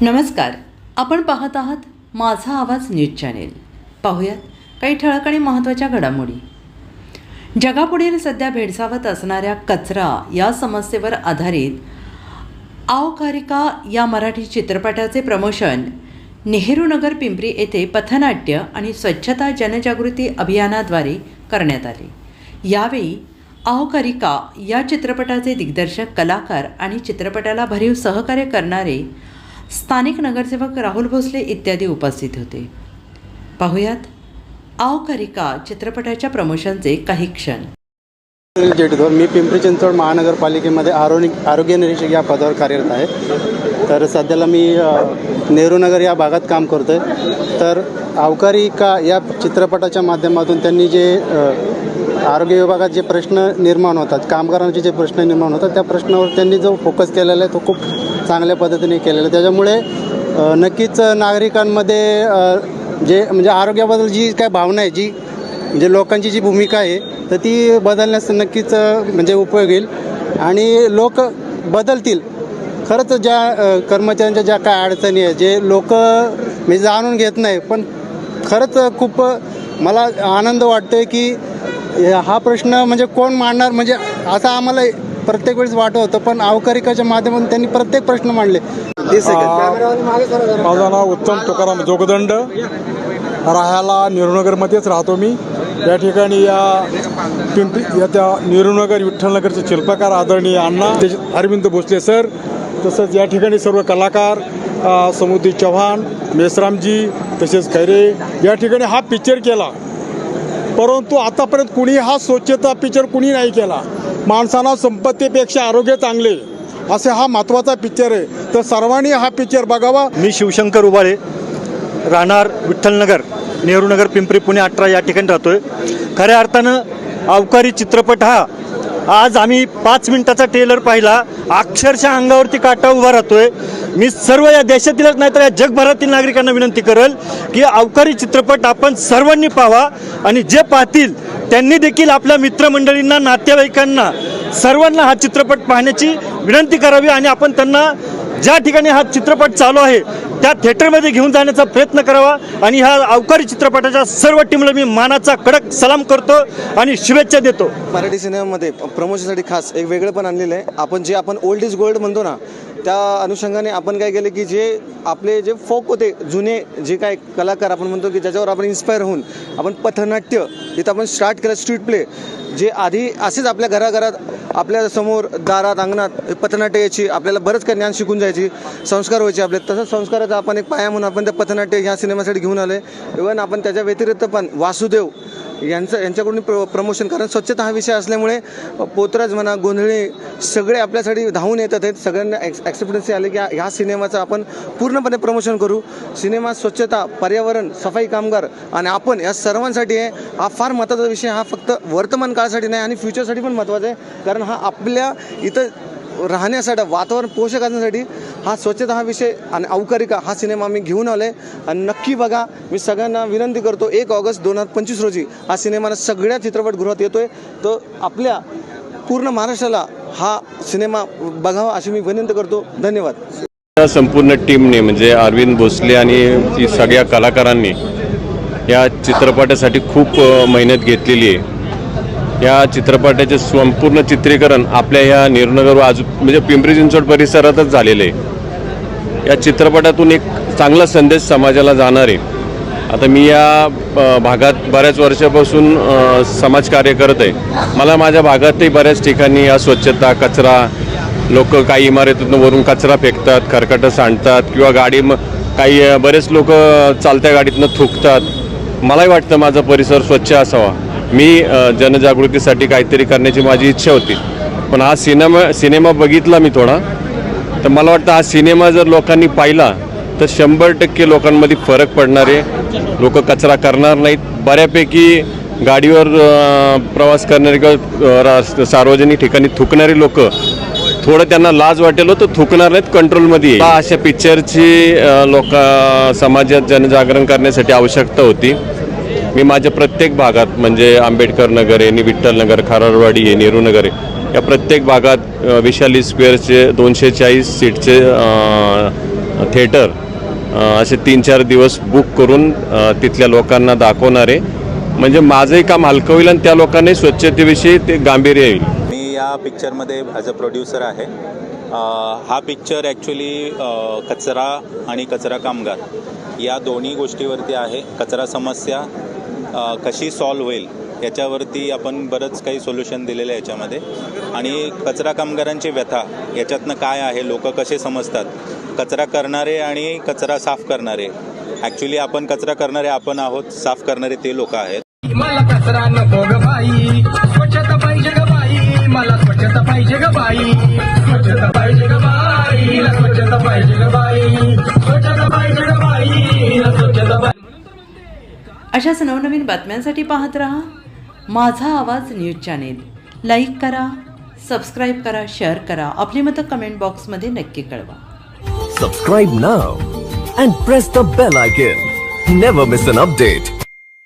नमस्कार. आपण पाहत आहात माझा आवाज न्यूज चॅनेल. पाहूयात काही ठळक आणि महत्त्वाच्या घडामोडी. जगापुढील सध्या भेडसावत असणाऱ्या कचरा या समस्येवर आधारित आवकारिका या मराठी चित्रपटाचे प्रमोशन नेहरूनगर पिंपरी येथे पथनाट्य आणि स्वच्छता जनजागृती अभियानाद्वारे करण्यात आले. यावेळी आवकारिका या चित्रपटाचे दिग्दर्शक कलाकार आणि चित्रपटाला भरीव सहकार्य करणारे स्थानिक नगरसेवक राहुल भोसले इत्यादी उपस्थित होते. पाहुयात आवकारिका चित्रपटाच्या प्रमोशनचे काही क्षण. अनिल मी पिंपरी चिंचवड महानगरपालिकेमध्ये आरोग्य आरोग्य निरीक्षक या पदावर कार्यरत आहे. तर सध्याला मी नेहरूनगर या भागात काम करतो आहे तर अवकारी का या चित्रपटाच्या माध्यमातून त्यांनी जे आरोग्य विभागात जे प्रश्न निर्माण होतात कामगारांचे जे प्रश्न निर्माण होतात त्या प्रश्नावर त्यांनी जो फोकस केलेला आहे तो खूप चांगल्या पद्धतीने केलेला आहे. त्याच्यामुळे नक्कीच नागरिकांमध्ये जे म्हणजे आरोग्याबद्दल जी काय भावना आहे जी म्हणजे लोकांची जी भूमिका आहे तर ती बदलण्यास नक्कीच म्हणजे उपयोग येईल. आणि लोक बदलतील खरंच ज्या कर्मचाऱ्यांच्या ज्या काय अडचणी आहे जे लोक म्हणजे जाणून घेत नाही पण खरंच खूप मला आनंद वाटतोय की हा प्रश्न म्हणजे कोण मांडणार? म्हणजे असं आम्हाला प्रत्येक वेळेस वाटत होतं पण अवकारिकाच्या माध्यमातून त्यांनी प्रत्येक प्रश्न मांडले. माझं नाव उत्तम तुकाराम जोगदंड. राहायला नेहरूनगरमध्येच राहतो मी. या ठिकाणी या पिंपरी या त्या नेहरूनगर विठ्ठलनगरचे शिल्पकार आदरणीय अण्णा अरविंद भोसले सर तसंच या ठिकाणी सर्व कलाकार समुद्री चव्हाण मेसरामजी तसेच खैरे या ठिकाणी हा पिक्चर केला. परंतु आतापर्यंत कुणी हा स्वच्छता पिक्चर कुणी नाही केला. माणसांना संपत्तीपेक्षा आरोग्य चांगले असे हा महत्त्वाचा पिक्चर आहे. तर सर्वांनी हा पिक्चर बघावा. मी शिवशंकर उबाळे राहणार विठ्ठलनगर नेहरूनगर पिंपरी पुणे अठरा या ठिकाणी राहतोय. खऱ्या अर्थानं अवकारी चित्रपट हा आज आम्ही पाच मिनिटाचा ट्रेलर पाहिला. अक्षरशः अंगावरती काटा उभा राहतोय. मी सर्व या देशातीलच नाही तर या जगभरातील नागरिकांना विनंती करेल की अवकारी चित्रपट आपण सर्वांनी पाहावा आणि जे पाहतील त्यांनी देखील आपल्या मित्रमंडळींना नातेवाईकांना सर्वांना हा चित्रपट पाहण्याची विनंती करावी आणि आपण त्यांना ज्या ठिकाणी हा चित्रपट चालू आहे त्या थिएटरमध्ये घेऊन जाण्याचा प्रयत्न करावा आणि ह्या अवकारी चित्रपटाच्या सर्व टीमला मी मानाचा कडक सलाम करतो आणि शुभेच्छा देतो. मराठी सिनेमामध्ये प्रमोशनसाठी खास एक वेगळं पण आणलेलं आहे. आपण जे आपण ओल्ड इज गोल्ड म्हणतो ना त्या अनुषंगाने आपण काय केलं की जे आपले जे फोक होते जुने जे काय कलाकार आपण म्हणतो की ज्याच्यावर आपण इन्स्पायर होऊन आपण पथनाट्य इथं आपण स्टार्ट केलं स्ट्रीट प्ले जे आधी असेच आपल्या घराघरात आपल्यासमोर दारात अंगणात पथनाट्य यायची आपल्याला बरंच काही ज्ञान शिकून जायची संस्कार व्हायचे आपले. तसंच संस्काराचा आपण एक पाया म्हणून आपण त्या पथनाट्य ह्या सिनेमासाठी घेऊन आले इव्हन आपण त्याच्या व्यतिरिक्त पण वासुदेव यांचं यांच्याकडून प्र प्रमोशन कारण स्वच्छता हा विषय असल्यामुळे पोतराज म्हणा गोंधळी सगळे आपल्यासाठी धावून येतात आहेत. सगळ्यांना ॲक्स ॲक्सेप्टन्सी आले की ह्या सिनेमाचं आपण पूर्णपणे प्रमोशन करू. सिनेमा स्वच्छता पर्यावरण सफाई कामगार आणि आपण या सर्वांसाठी आहे. हा फार महत्त्वाचा विषय हा फक्त वर्तमान काळासाठी नाही आणि फ्युचरसाठी पण महत्त्वाचा आहे. कारण हा आपल्या इथं राहण्यासाठी वातावरण पोषक असण्यासाठी हा स्वच्छता हा विषय आणि अवकारिका हा सिनेमा आम्ही घेऊन आलो आहे आणि नक्की बघा मी सगळ्यांना विनंती करतो एक ऑगस्ट दोन हजार पंचवीस रोजी हा सिनेमा सगळ्या चित्रपटगृहात येतो आहे तो आपल्या पूर्ण महाराष्ट्राला हा सिनेमा बघावा अशी मी विनंती करतो. धन्यवाद. संपूर्ण टीमने म्हणजे अरविंद भोसले आणि सगळ्या कलाकारांनी या चित्रपटासाठी खूप मेहनत घेतलेली आहे. या चित्रपटाचे संपूर्ण चित्रीकरण आपल्या या नेहरूनगर आजू म्हणजे पिंपरी चिंचवड परिसरातच झालेलं आहे. या चित्रपटातून एक चांगला संदेश समाजाला जाणार आहे. आता मी या भागात बऱ्याच वर्षापासून समाजकार्य करत आहे. मला माझ्या भागातही बऱ्याच ठिकाणी या स्वच्छता कचरा लोक काही इमारतीतून वरून कचरा फेकतात खरकटं सांडतात किंवा गाडी म- काही बरेच लोक चालत्या गाडीतनं थुकतात. मलाही वाटतं माझा परिसर स्वच्छ असावा. मी जनजागृतीसाठी काहीतरी करण्याची माझी इच्छा होती. पण हा सिनेमा सिनेमा बघितला मी थोडा. तर मला वाटतं हा सिनेमा जर लोकांनी पाहिला तर शंभर टक्के लोकांमध्ये फरक पडणार आहे. लोक कचरा करणार नाहीत. बऱ्यापैकी गाडीवर प्रवास करणारे किंवा सार्वजनिक ठिकाणी थुकणारी लोक थोडं त्यांना लाज वाटेल हो, तर थुकणार नाहीत कंट्रोलमध्ये अशा पिक्चरची लोक समाजात जनजागरण करण्यासाठी आवश्यकता होती. मी माझ्या प्रत्येक भागात म्हणजे आंबेडकर नगर आहे नि विठ्ठल खारारवाडी आहे नेहरू नगर आहे या प्रत्येक भागात विशाली स्क्वेअरचे दोनशे चाळीस सीटचे थिएटर असे तीन चार दिवस बुक करून तिथल्या लोकांना दाखवणार. आहे म्हणजे माझंही काम हलकं होईल आणि त्या लोकांनी स्वच्छतेविषयी ते गांभीर्य येईल. मी या पिक्चरमध्ये ॲज अ प्रोड्युसर आहे. हा पिक्चर ॲक्च्युली कचरा आणि कचरा कामगार. या दोन्ही गोष्टीवरती आहे. कचरा समस्या कशी सॉल्व होईल याच्यावरती आपण बरंच काही सोल्युशन दिलेलं आहे याच्यामध्ये. आणि कचरा कामगारांची व्यथा याच्यातनं काय आहे लोक कसे समजतात? कचरा करणारे आणि कचरा साफ करणारे. ॲक्च्युली आपण कचरा करणारे आपण आहोत साफ करणारे ते लोक आहेत. मला कचरा नको ग बाई. स्वच्छता पाहिजे ग बाई. मला स्वच्छता पाहिजे ग बाई. अशाच नवनवीन बातम्यांसाठी पाहत रहा. माझा आवाज न्यूज चॅनेल. लाईक करा सबस्क्राईब करा शेअर करा. आपली मतं कमेंट बॉक्समध्ये नक्की कळवा. Subscribe now and press the bell icon never miss an update